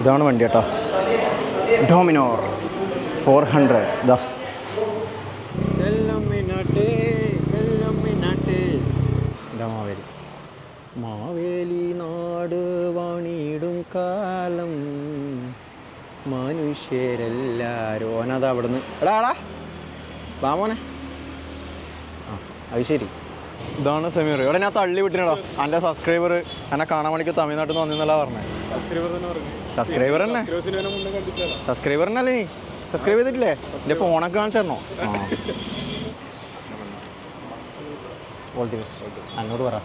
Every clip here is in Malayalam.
ഇതാണ് വണ്ടി കേട്ടോ. ഡോമിനോർ ഫോർ ഹൺഡ്രഡ് ഇതാ ഇതാ മാവേലി. മാവേലി നാട് വാണിയിടും കാലം. മനുഷ്യരെല്ലാരും ഓനത് അവിടുന്ന്. എടാ എടാ. വാ മോനെ. ആ അത് ശരി. ഇതാണ് സെമീർ. ഇവിടെ ഞാൻ തള്ളി വിട്ടിനടാ. എന്റെ സബ്സ്ക്രൈബർ എന്നെ കാണാൻ വേണ്ടിക്ക് തമിഴ്നാട്ടിൽ നിന്ന് വന്നിന്നല്ല പറഞ്ഞത് സബ്സ്ക്രൈബർ തന്നെ സബ്സ്ക്രൈബർ തന്നെ സബ്സ്ക്രൈബർ തന്നെയല്ലേ നീ? സബ്സ്ക്രൈബ് ചെയ്തിട്ടില്ലേ? എന്റെ ഫോണൊക്കെ കാണിച്ചു തരണോ ആ. ഓൾ ദി ബെസ്റ്റ് പറ.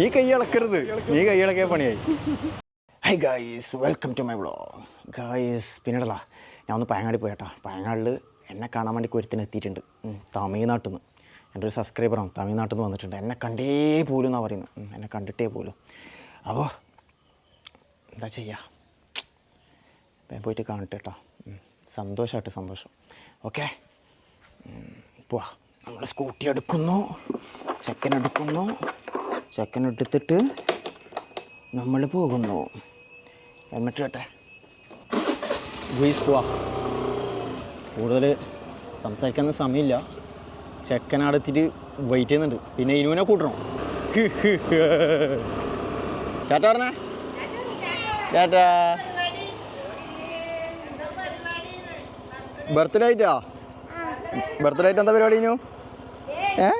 ഈ കൈ ഇളക്കരുത് ഈ കൈ ഇളക്കിയ പണിയായി. Hi guys welcome to my vlog guys പിന്നീടല്ല ഞാൻ ഒന്ന് പയങ്ങാടി പോയേട്ടാ പയങ്ങാടിൽ എന്നെ കാണാൻ വേണ്ടി ഒരുത്തിന് എത്തിയിട്ടുണ്ട്. തമിഴ്നാട്ടിൽ നിന്ന് എന്റെ ഒരു സബ്സ്ക്രൈബറാണ് തമിഴ്നാട്ടിൽ നിന്ന് വന്നിട്ടുണ്ട്. എന്നെ കണ്ടേ പോലും എന്നാണ് പറയുന്നത്. എന്നെ കണ്ടിട്ടേ പോലും. അപ്പോൾ എന്താ ചെയ്യുക പോയിട്ട് കാണട്ടെ കേട്ടോ സന്തോഷമായിട്ട് സന്തോഷം. ഓക്കെ? പോവാ. നമ്മൾ സ്കൂട്ടി എടുക്കുന്നു. ചെക്കൻ എടുക്കുന്നു. ചെക്കൻ എടുത്തിട്ട് നമ്മൾ പോകുന്നു. ഹെൽമെറ്റ് കേട്ടെ ഗുയിസ് പോവാ. കൂടുതൽ സംസാരിക്കാൻ സമയമില്ല. അവിടെ വെയിറ്റ് ചെയ്യുന്നുണ്ട്. പിന്നെ ഇനുവിനെ കൂട്ടണം. ടാറ്റ പറഞ്ഞേ? ബർത്ത്ഡേ ആയിട്ടാ ബർത്ത്ഡേ ആയിട്ട് എന്താ പരിപാടി ഇനു? ഏ?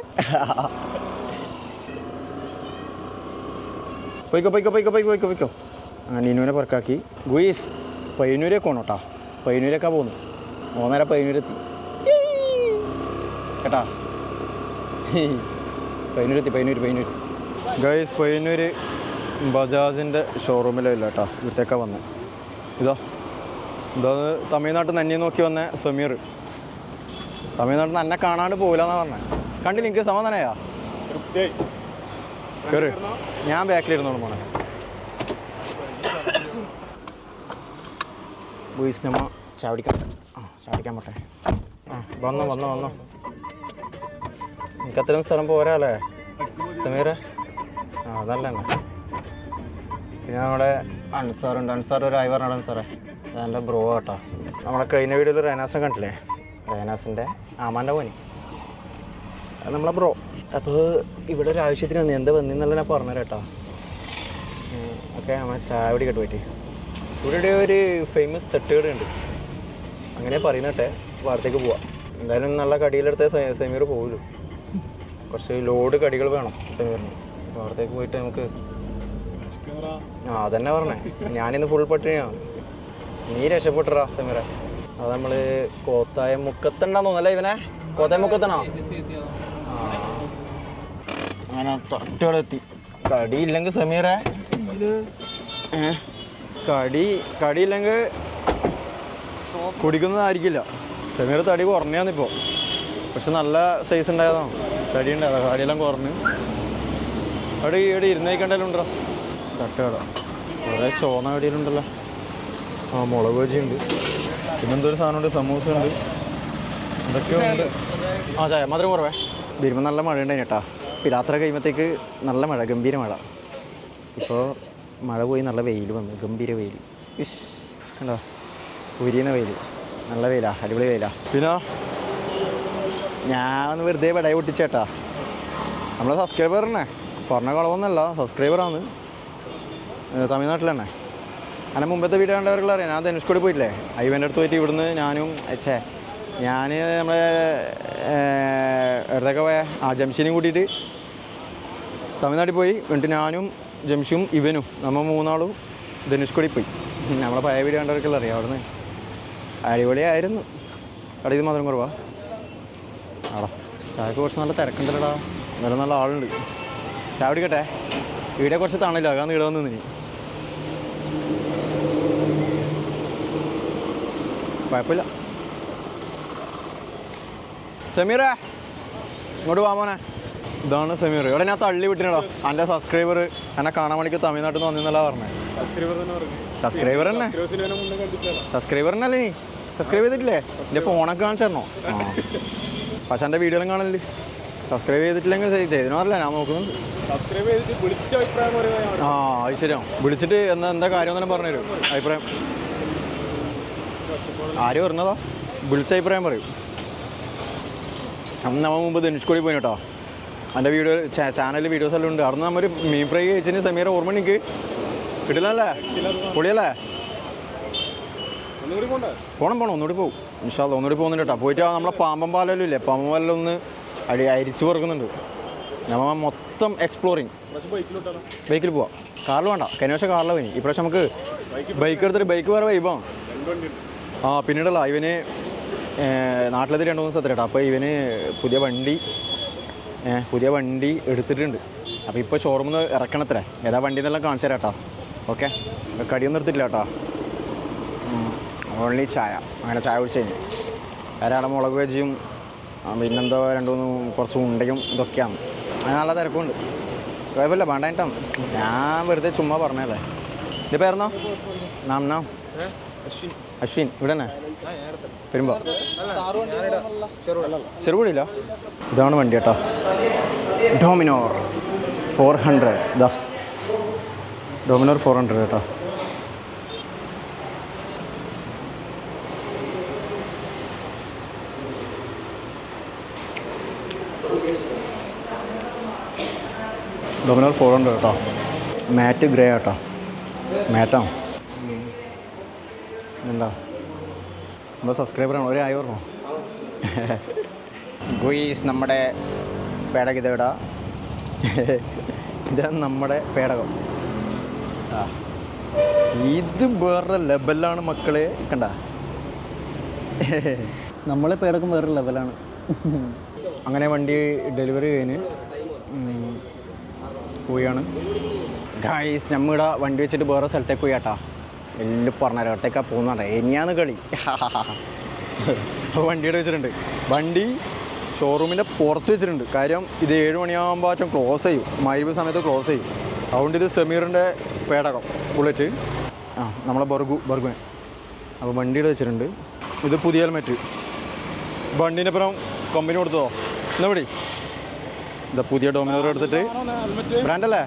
പോയിക്കോ പോയിക്കോ പോയിക്കോ പോയിക്കോ പോയിക്കോ പോയിക്കോ. അങ്ങനെ ഇനുവിനെ പുറക്കാക്കി ഗുയിസ് പയ്യന്നൂരേക്ക് പോകണം കേട്ടോ പയ്യന്നൂരേക്കാണ് പോകുന്നത് മൂന്നര പയ്യന്നൂരെത്തി. കേട്ടാ. പയ്യന്നൂരെത്തി പയ്യന്നൂർ പയ്യന്നൂർ ഗൈസ് പയ്യന്നൂർ ബജാജിന്റെ ഷോറൂമിലോ ഇല്ല കേട്ടോ. ഇവിടത്തേക്കാ വന്നത് ഇതോ. ഇതാ തമിഴ്നാട്ടിൽ നിന്ന് നോക്കി വന്ന സമീർ. തമിഴ്നാട്ടിൽ നിന്ന് എന്നെ കാണാണ്ട് പോകില്ലെന്നാ പറഞ്ഞത് കണ്ടില്ല? എനിക്ക് സമാധാനമായാ കയറി ഞാൻ ബാക്കിലിരുന്നോളൂ മോനെ. ബോയ്സ് നമ്മ ചാവടിക്കാൻ ആ ചാവടിക്കാൻ പോട്ടെ. ആ വന്നോ വന്നോ വന്നോ. എനിക്ക് അത്രയും സ്ഥലം പോരാല്ലേ? സമീറെ? ആ അതല്ല തന്നെ പിന്നെ നമ്മുടെ അൻസാറുണ്ട് അൻസാർ ഒരു ആയി പറഞ്ഞാലും അൻസാറേ അതെന്റെ ബ്രോ കേട്ടോ നമ്മളെ കഴിഞ്ഞ വീഡിയോയിൽ റേനാസിനെ കണ്ടില്ലേ? റേനാസിന്റെ ആമാന്റെ പോനി അത് നമ്മളെ ബ്രോ അപ്പോൾ ഇവിടെ ഒരു ആവശ്യത്തിന് വന്നു. എന്താ വന്നിന്നല്ല ഞാൻ പറഞ്ഞു കേട്ടോ. ഓക്കെ നമ്മൾ ചായ പിടി കേട്ട് പറ്റി ഇവിടെ ഒരു ഫേമസ് തട്ടുകടയുണ്ട് അങ്ങനെ പറയുന്നട്ടെ വാർത്തേക്ക് പോവാം. എന്തായാലും നല്ല കടിയിലെടുത്ത സമീർ പോകുള്ളൂ കുറച്ച് ലോഡ് കടികൾ വേണം സെമീറിന്. വാർത്തേക്ക് പോയിട്ട് നമുക്ക് ആ അതന്നെ പറഞ്ഞേ. ഞാനിന്ന് ഫുൾ പട്ടിണിയാണ് നീ രക്ഷപ്പെട്ടറാ സെമീറ. അത് നമ്മൾ കോത്തായ മുക്കത്തണ്ടാന്ന് തോന്നല്ലേ ഇവനെ? കോത്തായ മുക്കത്തണോ അങ്ങനെ തൊട്ടടുത്തി കടിയില്ലെങ്കിൽ സമീറെ. ഏ? കടി കടിയില്ലെങ്കിൽ കുടിക്കുന്നതായിരിക്കില്ല. സമീർ തടി കുറഞ്ഞാന്നിപ്പോൾ പക്ഷെ നല്ല സൈസ് ഉണ്ടായതാണ്? തടി ഉണ്ടായതാ കടിയെല്ലാം കുറഞ്ഞ്. അവിടെ ഇവിടെ ഇരുന്നേക്കണ്ടല്ലോ ഉണ്ടോ? കട കുറേ ചോന്ന കടിയിലുണ്ടല്ലോ. ആ മുളക് ബജിയുണ്ട്. ഉണ്ട് പിന്നെന്തോ ഒരു സാധനമുണ്ട് സമൂസ ഉണ്ട് എന്തൊക്കെയോ ഉണ്ട്. ആ ചായ. മധുരം കുറവേ? വരുമ്പോൾ നല്ല മഴ ഉണ്ടായി കേട്ടാ. രാത്രി കഴിയുമ്പോഴത്തേക്ക് നല്ല മഴ ഗംഭീര മഴ. ഇപ്പോൾ മഴ പോയി നല്ല വെയിൽ വന്നു. ഗംഭീര വെയിൽ ഇഷ് കണ്ടോ? ഉരിയുന്ന വെയിൽ നല്ല വെയിലാ. അടിപൊളി വെയിലാ. പിന്നെ? ഞാൻ ഒന്ന് വെറുതെ വിടയെ പൊട്ടിച്ചേട്ടാ. നമ്മളെ സബ്സ്ക്രൈബർ തന്നെ പറഞ്ഞ കുളവൊന്നുമല്ല സബ്സ്ക്രൈബറാണ് തമിഴ്നാട്ടിൽ തന്നെ അങ്ങനെ മുമ്പത്തെ വീഡിയോ കണ്ടവർക്കുള്ള അറിയാം. ഞാൻ ധനുഷ്കോടി പോയിട്ടില്ലേ? അയ്യവന്റെ അടുത്ത് പോയിട്ട് ഇവിടുന്ന് ഞാനും അച്ഛേ ഞാൻ നമ്മളെ എവിടത്തേക്ക് പോയ? ആ ജംഷീനും കൂട്ടിയിട്ട് തമിഴ്നാട്ടിൽ പോയി. എന്നിട്ട് ഞാനും ജംഷും ഇവനും നമ്മൾ മൂന്നാളും ധനുഷ്കോടി പോയി. നമ്മളെ പഴയ വീഡിയോ കണ്ടവർക്കുള്ള അറിയാം അവിടുന്ന്. അടിപൊളിയായിരുന്നു. അവിടെ ഇത് മാത്രം കുറവാ. ആടാ. ചായക്ക് കുറച്ച് നല്ല തിരക്കുണ്ടല്ലോടാ. നല്ല നല്ല ആളുണ്ട്. ചായ പിടിക്കട്ടെ ഇവിടെ കുറച്ച് തണില്ല അതാണ് ഇവിടെ വന്നു നീ കുഴപ്പമില്ല. സമീറ ഇങ്ങോട്ട് വാമോനെ ഇതാണ് സമീർ. ഇവിടെ ഞാൻ തള്ളി വിട്ടിനടാ. എന്റെ സബ്സ്ക്രൈബർ എന്നെ കാണാൻ വേണ്ടിക്ക് തമിഴ്നാട്ടിൽ നിന്ന് വന്നിന്നല്ല പറഞ്ഞേ. സബ്സ്ക്രൈബർ തന്നെ സബ്സ്ക്രൈബർ തന്നെ? അല്ലേ നീ? സബ്സ്ക്രൈബ് ചെയ്തിട്ടില്ലേ? എന്റെ ഫോണൊക്കെ കാണിച്ചു തരണോ? ആ. പക്ഷെ എന്റെ വീഡിയോ എല്ലാം കാണൽ സബ്സ്ക്രൈബ് ചെയ്തിട്ടില്ലെങ്കിൽ ചെയ്തിനോ അറിയില്ല ഞാൻ നോക്കുന്നുണ്ട്. സബ്സ്ക്രൈബ് ചെയ്തിട്ട് വിളിച്ച അഭിപ്രായം ആ അത് ശരിയാവും വിളിച്ചിട്ട് എന്താ എന്താ കാര്യം തന്നെ പറഞ്ഞുതരും? അഭിപ്രായം. ആര് പറഞ്ഞതാ? വിളിച്ച അഭിപ്രായം പറയും. അന്ന് നമ്മൾ മുമ്പ് ധനുഷ്കോടി പോയി കേട്ടോ. എന്റെ വീഡിയോ ചാനലിൽ വീഡിയോസ് എല്ലാം ഉണ്ട്. അവിടെ നമ്മൾ മീൻ ഫ്രൈ കഴിച്ചതിന് സമീറ ഓർമ്മ എനിക്ക്. കിട്ടില്ലല്ലേ? പൊളിയല്ലേ? പോണം പോണം ഒന്നുകൂടി പോകും ഇൻഷാല്ല ഒന്നുകൂടി പോകുന്നുണ്ട് കേട്ടോ. പോയിട്ട് നമ്മളെ പാമ്പൻ പാലല്ലോ ഇല്ലേ? പാമ്പൻ പാലൊന്ന് ഒന്ന് അടി അരിച്ചു പറക്കുന്നുണ്ട്. നമ്മൾ മൊത്തം എക്സ്പ്ലോറിങ് ബൈക്കിൽ പോവാം. കാറിൽ വേണ്ട. കഴിഞ്ഞ വർഷം കാറിലാണ് പോയി. ഇപ്രാവശ്യം നമുക്ക് ബൈക്ക് എടുത്തിട്ട് ബൈക്ക് വേറെ വൈബോ ആ. പിന്നീടല്ല ഇവന് നാട്ടിലെത്തി രണ്ട് മൂന്ന് സ്ഥലത്ത് കേട്ടോ. അപ്പോൾ ഇവന് പുതിയ വണ്ടി പുതിയ വണ്ടി എടുത്തിട്ടുണ്ട്. അപ്പോൾ ഇപ്പോൾ ഷോറൂമിൽ നിന്ന് ഇറക്കണത്രേ. ഏതാ വണ്ടി എന്നെല്ലാം കാണിച്ചു തരാം കേട്ടോ ഓക്കെ കടിയൊന്നും എടുത്തിട്ടില്ല കേട്ടോ. ഓൺലി ചായ. അങ്ങനെ ചായ കുടിച്ച് കഴിഞ്ഞു. വേറെ മുളക് വെജിയും പിന്നെന്തോ രണ്ടു മൂന്ന് കുറച്ച് ഉണ്ടയും ഇതൊക്കെയാണ്. അങ്ങനെ നല്ല തിരക്കുണ്ട്. കുഴപ്പമില്ല വേണ്ടായിട്ടാണ് ഞാൻ വെറുതെ ചുമ്മാ പറഞ്ഞതല്ലേ ഇത് പേർന്നോ നാം നാം അശ്വിൻ. അശ്വിൻ ഇവിടെ തന്നെ? വരുമ്പോ. ചെറുപുഴയില്ല ഇതാണ് വണ്ടി കേട്ടോ. ഡോമിനോർ. ഫോർ ഹൺഡ്രഡ് ഇതാ ഡോമിനോർ ഫോർ ഹൺഡ്രഡ് കേട്ടോ. ഡൊമിനോർ ഫോർ ഹൺഡ്രഡ് കേട്ടോ. മാറ്റ് ഗ്രേ കേട്ടോ മാറ്റോ എന്താ നമ്മുടെ സബ്സ്ക്രൈബറാണ് ഒരു ആയി ഓർമ്മ. ഗുയിസ് നമ്മുടെ പേടകം ഇതെവിടാ ഇതാണ് നമ്മുടെ പേടകം. ആ. ഇത് വേറെ ലെവലാണ് മക്കളെ. കണ്ട? നമ്മളെ പേടകം വേറെ ലെവലാണ് അങ്ങനെ വണ്ടി ഡെലിവറി കഴിഞ്ഞ് പോയാണ് ഗായ്സ് നമ്മളിവിടെ വണ്ടി വെച്ചിട്ട് വേറെ സ്ഥലത്തേക്ക് പോയി കേട്ടാ എല്ലാം പറഞ്ഞ ഒട്ടേക്കാ പോകുന്നുണ്ട് ഇനിയാണ് കളി. വണ്ടിയുടെ വെച്ചിട്ടുണ്ട്. വണ്ടി ഷോറൂമിന്റെ പുറത്ത് വെച്ചിട്ടുണ്ട്. കാര്യം ഇത് ഏഴ് മണിയാകുമ്പോൾ ക്ലോസ് ചെയ്യും. മൈബ് സമയത്ത് ക്ലോസ് ചെയ്യും. അതുകൊണ്ട് ഇത് സെമീറിന്റെ പേടകം ബുള്ളറ്റ് ആ നമ്മളെ ബർഗു ബർഗുവൻ അപ്പോൾ വണ്ടിയുടെ വെച്ചിട്ടുണ്ട്. ഇത് പുതിയ ഹെൽമെറ്റ് വണ്ടീന്റെ അപ്പുറം കമ്പനി കൊടുത്തതോ? എന്നാ പിടി ഇതാ പുതിയ ഡോമിനോർ എടുത്തിട്ട്. ബ്രാൻഡല്ലേ?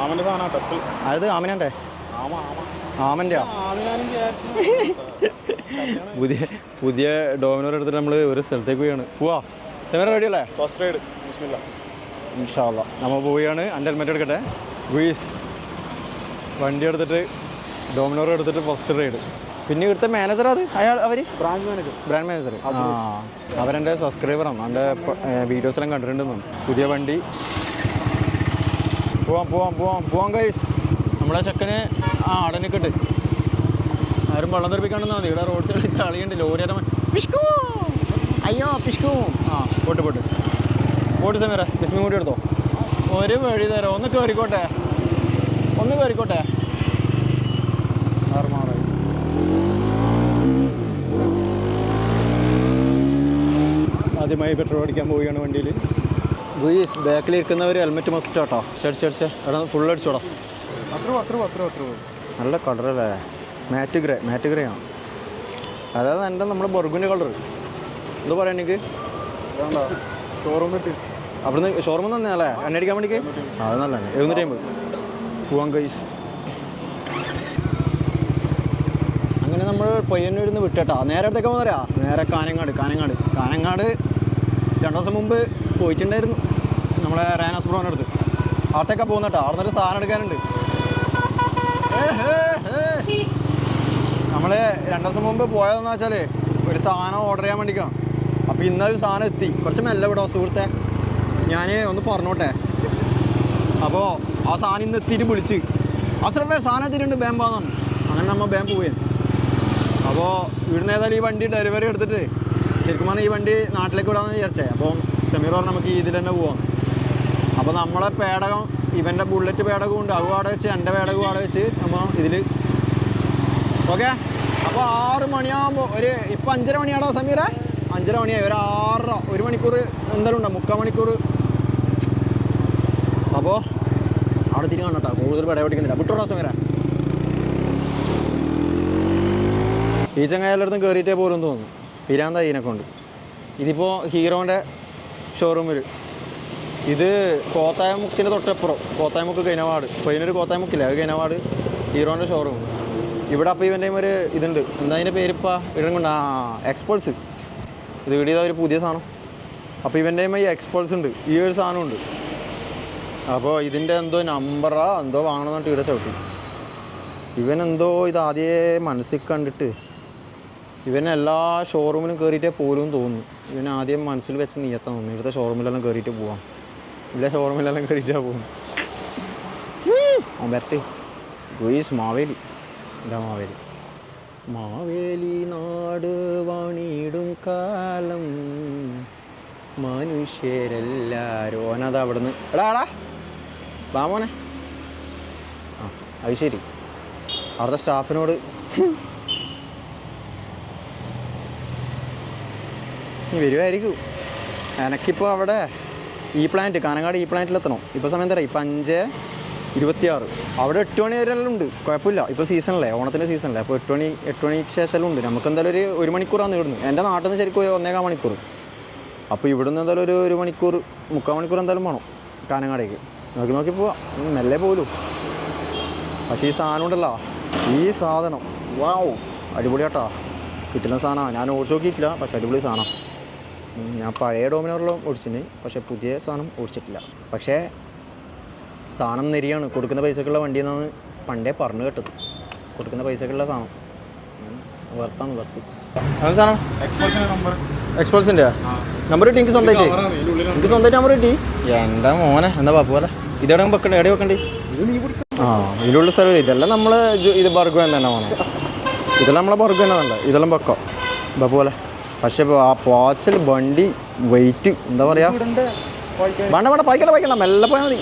ആമനാണ്ടേ അത് ആമിനന്റെ ആമ ആമ. ആമന്റെയാ ആമിനാനും പുതിയ പുതിയ ഡോമിനോർ എടുത്തിട്ട് നമ്മൾ ഒരു സ്ഥലത്തേക്ക് പോവുകയാണ് പോവാ സെമിനാർ റെഡി അല്ലേ? ഫസ്റ്റ് റൈഡ് ഇൻഷാല്ല നമ്മൾ പോവുകയാണ്. എന്റെ ഹെൽമെറ്റ് എടുക്കട്ടെ. വീസ് വണ്ടി എടുത്തിട്ട് ഡോമിനോർ എടുത്തിട്ട് ഫസ്റ്റ് റൈഡ് പിന്നെ ഇവിടുത്തെ മാനേജർ അത് അയാൾ അവർ ബ്രാൻഡ് മാനേജർ ബ്രാൻഡ് മാനേജർ ആ അവരെന്റെ സബ്സ്ക്രൈബറാണ് എന്റെ വീഡിയോസെല്ലാം കണ്ടിട്ടുണ്ടെന്ന് പുതിയ വണ്ടി. പോവാം പോവാം പോവാം പോവാം കൈസ് നമ്മളെ ചെക്കന് ആ അവിടെ നിൽക്കട്ട് ആരും വെള്ളം തെറിപ്പിക്കാണ്ടെന്നാൽ മതി. ഇവിടെ റോഡ് സൈഡിൽ ചളിയുണ്ട്. ലോറിയുടെ പിഷ്കൂ അയ്യോ പിഷ്കൂ ആ പോട്ട് പോട്ട്. പോട്ട് സമീറ. ബിസ്മി കൂടി എടുത്തോ. ഒരു വഴി തരാം. ഒന്ന് കയറിക്കോട്ടെ ഒന്ന് കയറിക്കോട്ടെ ആദ്യമായി പെട്രോൾ അടിക്കാൻ പോവുകയാണ് വണ്ടിയിൽ ഗുയിസ് ബാക്കിൽ ഇരിക്കുന്നവർ ഹെൽമെറ്റ് മസ്റ്റ് കേട്ടോ അടിച്ച് അടിച്ച് അവിടെ ഫുൾ അടിച്ചോടാ. അത്ര അത്ര അത്ര അത്ര നല്ല കളറല്ലേ മാറ്റ് ഗ്രേ മാറ്റ് ഗ്രേ ആണ്. അതായത് എന്റെ നമ്മുടെ ബർഗുന്റെ കളർ എന്താ പറയാ എനിക്ക് വേണ്ട ഷോറൂം കിട്ടി അവിടുന്ന് ഷോറൂമിൽ നിന്ന് അല്ലേ? എണ്ണ അടിക്കാൻ വേണ്ടിക്ക്? അത് നല്ല എഴുന്നൂറ്റി അമ്പത്. പോവാൻ ഗൈസ് അങ്ങനെ നമ്മൾ പയ്യന്നൂരിൽ നിന്ന് വിട്ടേട്ടാ. നേരെ അടുത്തേക്ക് പോകുന്നവരാ നേരെ കാനങ്ങാട് കാനങ്ങാട് കാനങ്ങാട് രണ്ടു ദിവസം മുമ്പ് പോയിട്ടുണ്ടായിരുന്നു. നമ്മളെ റാനാസ് ബ്രോന്റെ അടുത്ത്. അവിടത്തേക്കാണ് പോകുന്നട്ടോ അവിടെ നിന്നൊരു സാധനം എടുക്കാനുണ്ട്. നമ്മൾ രണ്ടു ദിവസം മുമ്പ് പോയതെന്ന് വെച്ചാൽ ഒരു സാധനം ഓർഡർ ചെയ്യാൻ വേണ്ടിക്കാണ് അപ്പോൾ ഇന്നൊരു സാധനം എത്തി. കുറച്ച് മെല്ലെ വിടോ സുഹൃത്തെ. ഞാൻ ഒന്ന് പറഞ്ഞോട്ടെ. അപ്പോൾ ആ സാധനം ഇന്ന് എത്തിയിട്ട് വിളിച്ച്. ആ സാധനം എത്തിയിട്ടുണ്ട് ബാമ്പാന്നാണ് അങ്ങനെ നമ്മൾ ബാമ്പ് പോയത് അപ്പോൾ ഇവിടുന്ന് ഏതായാലും ഈ വണ്ടി ഡെലിവറി എടുത്തിട്ട് ശരിക്കും പറഞ്ഞാൽ ഈ വണ്ടി നാട്ടിലേക്ക് വിടാമെന്ന് വിചാരിച്ചേ. അപ്പോൾ സമീർ പറഞ്ഞാൽ നമുക്ക് ഇതിൽ തന്നെ പോവാം. അപ്പോൾ നമ്മളെ പേടകം ഇവന്റെ ബുള്ളറ്റ് പേടകവും ഉണ്ട്. അവ അവിടെ വെച്ച് എന്റെ പേടകവും അവിടെ വെച്ച് നമ്മൾ ഇതിൽ ഓക്കെ? അപ്പോൾ ആറ് മണിയാകുമ്പോൾ ഒരു ഇപ്പം അഞ്ചര മണിയാണോ സമീറ? അഞ്ചര മണിയായി. ഒരു ആറര ഒരു മണിക്കൂർ എന്തായാലും ഉണ്ടോ. മുക്കാൽ മണിക്കൂർ. അപ്പോൾ അവിടെ തിരികെ കണ്ടോ കൂടുതൽ പട പഠിക്കുന്നില്ല വിട്ടോടാ സമീറ? ഈ എല്ലായിടത്തും കയറിയിട്ടേ പോലും തോന്നുന്നു. പിരാന്ത ഇതിനെ കൊണ്ട്. ഇതിപ്പോൾ ഹീറോന്റെ ഷോറൂമിൽ ഇത് കോത്തായമുക്കിന്റെ തൊട്ടപ്പുറം. കോത്തായമുക്ക് കൈനവാട് ഇതിനൊരു കോത്തായമുക്കില്ല അത് കൈനവാട് ഹീറോന്റെ ഷോറൂം ഇവിടെ അപ്പോൾ ഇവന്റെ ഒരു ഇതുണ്ട്. എന്താ അതിന്റെ പേരിപ്പാ? ഇടം കൊണ്ട്. ആ എക്സ്പോൾസ് ഇത് വീടിയത് ഒരു പുതിയ സാധനം. അപ്പോൾ ഇവന്റെ ഈ എക്സ്പോൾസ് ഉണ്ട്. ഈ ഒരു സാധനം ഉണ്ട്. അപ്പോൾ ഇതിന്റെ എന്തോ നമ്പറാ എന്തോ വാങ്ങണമെന്ന് പറഞ്ഞിട്ട് ഇവിടെ ചവിട്ടി. ഇവൻ എന്തോ ഇത് ആദ്യമേ മനസ്സിൽ കണ്ടിട്ട് ഇവൻ എല്ലാ ഷോറൂമിലും കയറിയിട്ടേ പോലും തോന്നുന്നു. ഇവൻ ആദ്യം മനസ്സിൽ വെച്ച് നീയത്താൻ തോന്നുന്നു. ഇവിടുത്തെ ഷോറൂമിലെല്ലാം കയറിയിട്ട് പോവാം. ഇല്ല ഷോറൂമിലെല്ലാം കയറിയിട്ടാ പോകും വരട്ടെ. ഗുയിസ് മാവേലി. ഇതാ മാവേലി. മാവേലി നാട് വാണിയിടും കാലം. മനുഷ്യരെല്ലാരും. ഓനതാ അവിടുന്ന്. എടാ എടാ. വാ മോനെ. ആ അത് ശരി. അവിടുത്തെ സ്റ്റാഫിനോട് നീ വരുമായിരിക്കും എനിക്കിപ്പോൾ അവിടെ ഈ പ്ലാന്റ് കാനങ്ങാട് ഈ പ്ലാന്റിലെത്തണം ഇപ്പോൾ സമയം തരാം ഇപ്പം അഞ്ച് ഇരുപത്തിയാറ്. അവിടെ എട്ട് മണി വരെ എല്ലാം ഉണ്ട്. കുഴപ്പമില്ല. ഇപ്പോൾ സീസണല്ലേ ഓണത്തിന്റെ സീസണല്ലേ അപ്പോൾ എട്ട് മണി എട്ട് മണിക്ക് ശേഷം ഉണ്ട്. നമുക്ക് എന്തായാലും ഒരു ഒരു മണിക്കൂറാണ് ഇവിടുന്ന്. എന്റെ നാട്ടിൽ നിന്ന് ശരിക്കും ഒന്നേകാൽ മണിക്കൂർ. അപ്പോൾ ഇവിടുന്ന് എന്തായാലും ഒരു ഒരു മണിക്കൂർ മുക്കാൽ മണിക്കൂർ എന്തായാലും വേണം കാനങ്ങാടേക്ക്. നോക്കി നോക്കി പോവാം. മെല്ലെ പോലും. പക്ഷേ ഈ സാധനം ഉണ്ടല്ലോ. ഈ സാധനം. വാവ് അടിപൊളിയാട്ടാ. കിട്ടുന്ന സാധനമാണ് ഞാൻ ഓടിച്ചു നോക്കിയിട്ടില്ല പക്ഷേ അടിപൊളി സാധനം. ഞാൻ പഴയ ഡോമിനോറിലും ഓടിച്ചിന് പക്ഷേ പുതിയ സാധനം ഓടിച്ചിട്ടില്ല. പക്ഷേ സാധനം നെരിയാണ്. കൊടുക്കുന്ന പൈസക്കുള്ള വണ്ടി എന്നാണ് പണ്ടേ പറഞ്ഞു കേട്ടത്. കൊടുക്കുന്ന പൈസക്കുള്ള സാധനം. വർത്താണ് വർത്ത് സാധനം? എക്സ്പോൾസിന്റെ നമ്പർ കിട്ടി എനിക്ക് സ്വന്തമായിട്ട്. എനിക്ക് സ്വന്തമായിട്ട് നമ്പർ കിട്ടി. എന്റെ മോനെ എന്താ പാപ്പ പോലെ ഇതെവിടെ വെക്കണ്ടേ? എവിടെ വെക്കണ്ടേ? ഇത് നീ പിടിക്ക ആ ഇതിലുള്ള സ്ഥലം ഇതെല്ലാം നമ്മൾ ഇത് ബർഗ് തന്നെ വേണം. ഇതെല്ലാം നമ്മളെ ബർഗ് തന്നെ വേണ്ട ഇതെല്ലാം വെക്കാം. ബാപ്പ പോലെ പക്ഷേ ആ പോച്ചൽ വണ്ടി വെയിറ്റ് എന്താ പറയാ? വേണ്ട വേണ്ട പായിക്കണ്ട പായ്ക്കണ്ട. മെല്ലെ പോയാൽ മതി.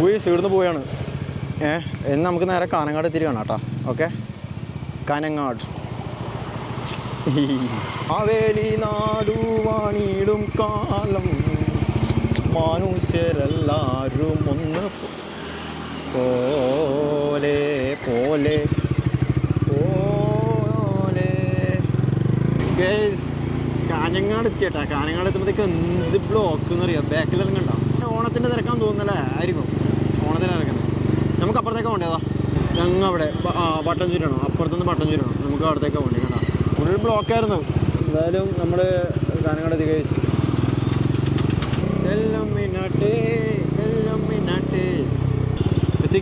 പോയി ഇവിടുന്ന് പോയാണ് ഏ എന്ന് നമുക്ക് നേരെ കാനങ്ങാട് എത്തിരി വേണം കേട്ടോ ഓക്കെ? കാനങ്ങാട് മാവേലി നാടുവാണിയിടും കാലം. മനുഷ്യരെല്ലാരും ഒന്ന് പോലെ പോലെ ഗൈസ് കാഞ്ഞങ്ങാട് എത്തിയട്ടാ. കാഞ്ഞങ്ങാട് എത്തുമ്പോഴത്തേക്ക് എന്ത് ബ്ലോക്ക് എന്ന് അറിയാം? ബാക്കിലെല്ലാം കണ്ടോ ഓണത്തിന്റെ തിരക്കാൻ തോന്നുന്നല്ലേ ആയിരിക്കും. ഓണത്തിന് ഇറങ്ങുന്നത് നമുക്ക് അപ്പുറത്തേക്ക് വേണ്ടതാ ഞങ്ങൾ അവിടെ പട്ടം ചുരുണോ അപ്പുറത്തുനിന്ന് പട്ടം ചുരുണോ നമുക്ക് അവിടത്തേക്ക് വേണ്ടി കേട്ടോ. ഫുൾ ബ്ലോക്കായിരുന്നു എന്തായാലും നമ്മൾ കാഞ്ഞങ്ങാട് എത്തി ഗൈസ് എല്ലാം മിനാട്ടേ എല്ലാം മിനാട്ടേ എത്തി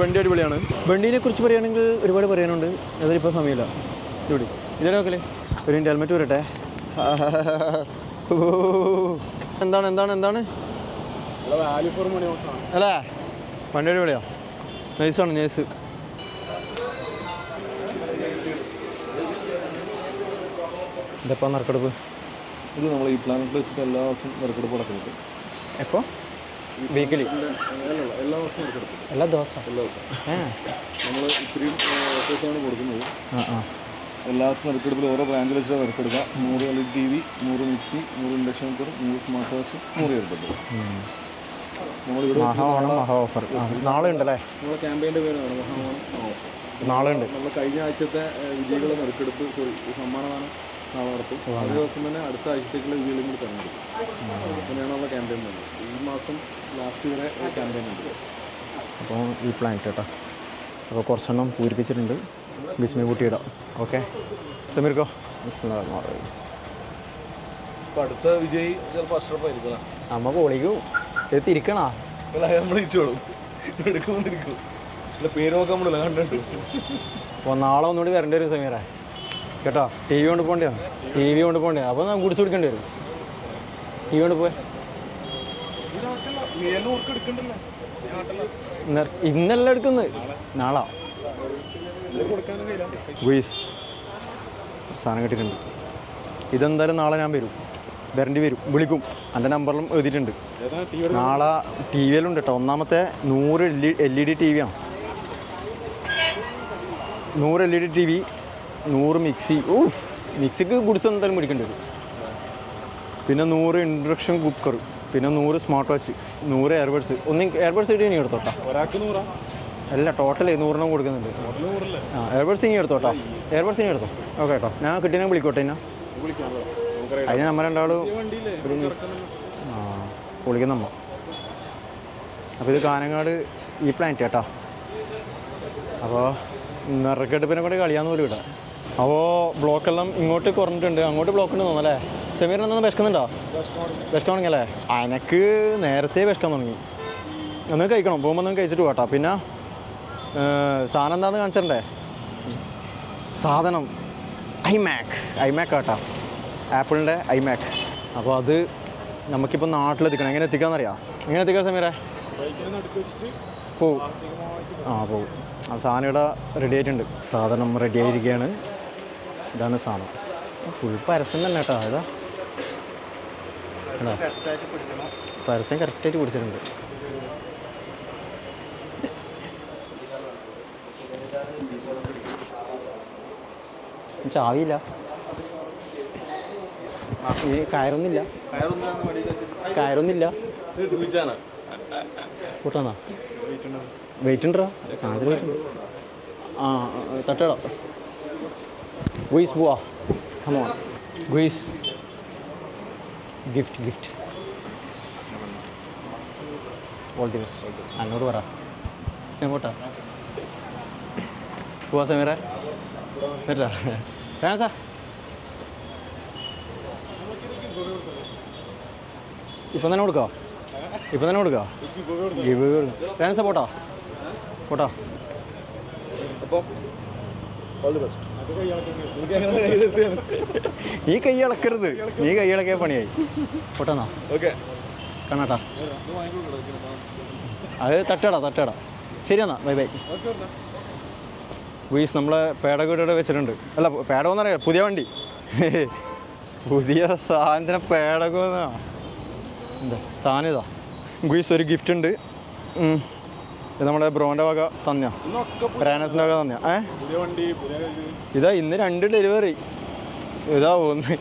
വണ്ടി അടിപൊളിയാണ്. വണ്ടീനെ കുറിച്ച് പറയുകയാണെങ്കിൽ ഒരുപാട് പറയാനുണ്ട്. അതിലിപ്പോൾ സമയമില്ല. ഇവിടെ ഇതിനെ നോക്കല്ലേ ഒരു മിനിറ്റ് ഹെൽമെറ്റ് വരട്ടെ എന്താണ് എന്താണ് എന്താണ്? അല്ലേ? വണ്ടി വിളിയോ നൈസാണ് നേഴ്സ് ഇതെപ്പോൾ നറുക്കെടുപ്പ്? ഇത് നമ്മൾ ഈ പ്ലാനറ്റിൽ വെച്ചിട്ട് എല്ലാ ദിവസവും നറുക്കെടുപ്പ് നടക്കുന്നത് എപ്പോൾ വീക്കിലി എല്ലാ ദിവസവും എല്ലാ ദിവസവും? എല്ലാ ദിവസവും. നമ്മൾ ഇത്രയും കൊടുക്കുന്നത്. ആ ആ. എല്ലാ ദിവസവും നറുക്കെടുപ്പിൽ ഓരോ ബ്രാൻഡിൽ വെച്ചാൽ നറുക്കെടുക്കുക നൂറ് എൽ ഇ ടി വി നൂറ് മിക്സി നൂറ് ഇൻഡക്ഷൻ കുക്കർ നൂറ് സ്മാർട്ട് വാച്ച് നൂറ് ഇയർബഡ് നമ്മളിവിടെ മഹാ ഓണം മഹാ ഓഫർ നാളെ ഉണ്ടല്ലേ? നമ്മുടെ ക്യാമ്പയിന്റെ പേരാണ് മഹാ ഓഫ് നാളെ ഉണ്ട്. നമ്മൾ കഴിഞ്ഞ ആഴ്ചത്തെ വിജയികളെ നറുക്കെടുപ്പ് സോറി സമ്മാനമാണ് നാളെ നടത്തും അതേ ദിവസം തന്നെ അടുത്ത ആഴ്ചത്തേക്കുള്ള വിജയികളും കൂടി തിരഞ്ഞെടുക്കും. അങ്ങനെയാണ് നമ്മുടെ ക്യാമ്പയിൻ വന്നത് ഈ മാസം ലാസ്റ്റ് വരെ ക്യാമ്പയിൻ ഉണ്ട്. അപ്പോൾ ഈ പ്ലാന്റ് കേട്ടോ അപ്പോൾ കുറച്ചെണ്ണം പൂരിപ്പിച്ചിട്ടുണ്ട്. ബിസ്മി കുട്ടിയുടെ ഓക്കെ സമീർക്കോ? അടുത്ത വിജയ് ചിലപ്പോൾ അഷ്റഫായിരിക്കും അമ്മ പൊളിക്കും ഇത് തിരിക്കണാ? നമ്മൾ തിരിച്ചോളും എടുക്കുമ്പോൾ തിരിക്കും അല്ല പേര് നോക്കാൻ നമ്മളില്ല കണ്ടിട്ട് അപ്പോൾ നാളെ ഒന്നുകൂടി വരേണ്ടി വരും സമീറ. കേട്ടോ? ടി വി കൊണ്ട് പോകണ്ടേ ടി വി കൊണ്ട് പോകണ്ടേ അപ്പോൾ നമുക്ക് കുടിച്ച് കൊടുക്കേണ്ടി വരും. ടി വി കൊണ്ട് പോയി. ഇന്നല്ല എടുക്കുന്നത് നാളാ. ഗുയിസ് സാധനം കിട്ടിയിട്ടുണ്ട്. ഇതെന്തായാലും നാളെ ഞാൻ വരും. വരേണ്ടി വരും. വിളിക്കും. എന്റെ നമ്പറിലും എഴുതിയിട്ടുണ്ട്. നാളെ ടി വിയിലുണ്ട് കേട്ടോ ഒന്നാമത്തെ നൂറ് L E L E D T വിയാണ് നൂറ് L E D T V നൂറ് മിക്സി. ഊഫ് മിക്സിക്ക് ഗുഡ്സ് എന്തായാലും മേടിക്കേണ്ടി വരും. പിന്നെ നൂറ് ഇൻഡക്ഷൻ കുക്കർ പിന്നെ നൂറ് സ്മാർട്ട് വാച്ച് നൂറ് എയർബഡ്സ്. ഒന്നും എയർബഡ്സ് ഇട്ട് ഇനി എടുത്തോട്ടാ. ഒരാൾക്ക് നൂറാ? അല്ല ടോട്ടൽ നൂറെണ്ണം കൊടുക്കുന്നുണ്ട്. ആ എയർബഡ്സ് ഇനി എടുത്തോട്ടോ എയർബഡ്സ് ഇനി എടുത്തോ? ഓക്കെ കേട്ടോ ഞാൻ കിട്ടിയാൽ വിളിക്കോട്ടെ നമുക്കറിയാം അതിന് നമ്മൾ രണ്ടാളും ആ വിളിക്കുന്ന ആ അപ്പോൾ ഇത് കാനങ്ങാട് ഈ പ്ലാന്റ് കേട്ടോ അപ്പോൾ നിറക്കെടുപ്പിനെ കൂടെ കളിയാന്ന് പോലും ഇവിടെ അപ്പോൾ ബ്ലോക്കെല്ലാം ഇങ്ങോട്ട് കുറഞ്ഞിട്ടുണ്ട്. അങ്ങോട്ട് ബ്ലോക്ക് ഉണ്ട് തോന്നുന്നു അല്ലേ? സെമീറിന് എന്നാ വിശക്കുന്നുണ്ടോ? വിശക്കാൻ തുടങ്ങിയല്ലേ അനക്ക് നേരത്തെ വിശക്കാൻ തുടങ്ങി. ഒന്ന് കഴിക്കണം. പോകുമ്പോൾ ഒന്ന് കഴിച്ചിട്ട് പോകട്ടോ പിന്നെ സാധനം എന്താന്ന് കാണിച്ചിട്ടുണ്ടേ? സാധനം ഐമാക് ഐമാക് ആട്ടാ. ആപ്പിളിന്റെ ഐമാക് അപ്പോൾ അത് നമുക്കിപ്പോൾ നാട്ടിലെത്തിക്കണം. എങ്ങനെ എത്തിക്കാമെന്നറിയാം എങ്ങനെ എത്തിക്കാം സമീറേ? പോവും ആ പോവും ആ സാധനം ഇവിടെ റെഡി ആയിട്ടുണ്ട്. സാധനം റെഡി ആയിരിക്കുകയാണ് ഇതാണ് സാധനം. ഫുൾ പരസ്യം തന്നെ കേട്ടോ. അതാ. പരസ്യം കറക്റ്റായിട്ട് പിടിച്ചിട്ടുണ്ട്. ചാവിയില്ല കയറൊന്നില്ല കയറൊന്നില്ല കൂട്ടാന്നാ വെയിറ്റ് ഉണ്ടോ സാധനം ആ തട്ടട ഗുയിസ് പോവാ. Come on guys. Gift gift. All the best എന്നോട് പറ. എങ്ങോട്ടാ പോവാ സമീറ. പറ്റാ വേണം സാർ. ഇപ്പം തന്നെ കൊടുക്കോ? ഇപ്പം തന്നെ കൊടുക്കോ? ഗിവ് വേണം സാർ പോട്ടോ. പോട്ടോ. അപ്പോൾ അത് കൈ ഇളക്കരുത് നീ കൈ ഇളക്കിയ പണിയായി. പൊട്ടെന്നാ? ഓക്കെ. കണ്ണാട്ടാ. അത് തട്ടടാ തട്ടടാ ശരി എന്നാ ബൈ ബൈ. വീസ് നമ്മളെ പേട ഇവിടെ വെച്ചിട്ടുണ്ട്. അല്ല പേടകമെന്നറിയാം പുതിയ വണ്ടി. പുതിയ സാധനത്തിന് പേടകം എന്താ? സാധനം ഇതാ. ഗുയിസ് ഒരു ഗിഫ്റ്റ് ഉണ്ട്. നമ്മുടെ ബ്രോന്റെ വക തന്നെയാ. റാനസിന്റെ വക തന്നെയാ. ഏ? ഇതാ ഇന്ന് രണ്ട് ഡെലിവറി ഇതാ ഒന്ന്.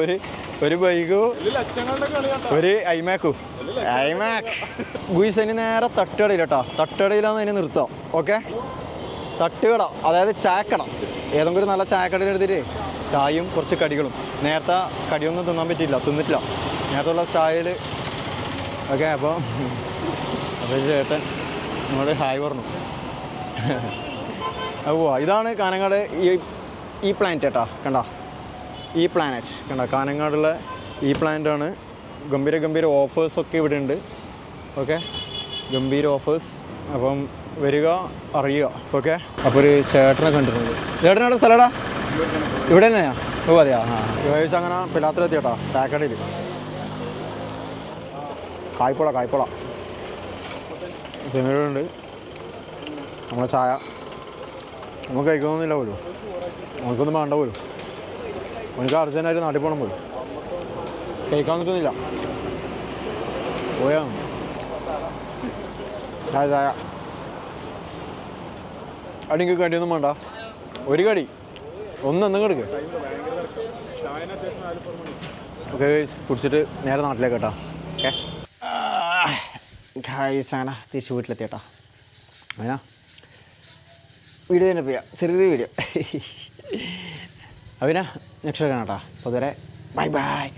ഒരു ഒരു ബൈക്കും? ഒരു ഐമാക്കും ഐമാക് ഗുയിസ് ഇനി നേരെ തട്ടടയിലട്ടാ തട്ടടയിലാന്ന് അതിന് നിർത്താം. ഓക്കെ തട്ടുകട അതായത് ചായക്കട. ഏതെങ്കിലും ഒരു നല്ല ചായക്കടയിൽ എടുത്തിട്ട് ചായയും കുറച്ച് കടികളും. നേരത്തെ കടിയൊന്നും തിന്നാൻ പറ്റിയില്ല തിന്നിട്ടില്ല. നേരത്തെ ഉള്ള ചായയിൽ ഓക്കെ അപ്പോൾ അപ്പോൾ ചേട്ടൻ നമ്മുടെ ഹായ് പറഞ്ഞു. അപ്പോൾ ഇതാണ് കാനങ്ങാട് ഈ ഈ പ്ലാനറ്റ് കേട്ടോ കണ്ട? ഈ പ്ലാനറ്റ് കണ്ട? കാനങ്ങാടുള്ള ഈ പ്ലാനറ്റാണ് ഗംഭീര ഗംഭീര ഓഫേഴ്സൊക്കെ ഇവിടെ ഉണ്ട് ഓക്കെ ഗംഭീര ഓഫേഴ്സ് അപ്പം വരിക അറിയുക. ഓക്കെ? അപ്പോൾ ഒരു ചേട്ടനെ കണ്ടിട്ടുണ്ട്. എവിടെ സ്ഥലടാ ഇവിടെ തന്നെയാ? ഓ അതെയാ? ആ അങ്ങനെ പിലാത്തിലെത്തി കേട്ടോ ചായക്കടയിൽ കായ്പോള കായ്പോള. സിനിമയുണ്ട് നമ്മളെ ചായ. നമുക്ക് കഴിക്കണമെന്നില്ല പോലും. നമുക്കൊന്നും വേണ്ട പോലും. എനിക്ക് അർജന്റായിട്ട് നാട്ടിൽ പോകണം പോലും. കഴിക്കാൻ നിൽക്കുന്നില്ല പോയാ ചായ ചായ. അടിക്ക് കടിയൊന്നും വേണ്ട. ഒരു കടി. ഒന്ന് എന്നും എടുക്ക്. ചായന അത്യാവശ്യം നാല് ഫോർ മണി ഓക്കെ ഗൈസ് കുടിച്ചിട്ട് നേരെ നാട്ടിലേക്ക് കേട്ടോ. ഓക്കെ ഗൈസ് അങ്ങനെ തിരിച്ച് വീട്ടിലെത്തി കേട്ടോ വീഡിയോ തന്നെ പോയാ ചെറിയൊരു വീഡിയോ അവിനാ നെക്സ്റ്റ് കേട്ടോ. അപ്പോൾ അതുവരെ ബൈ ബൈ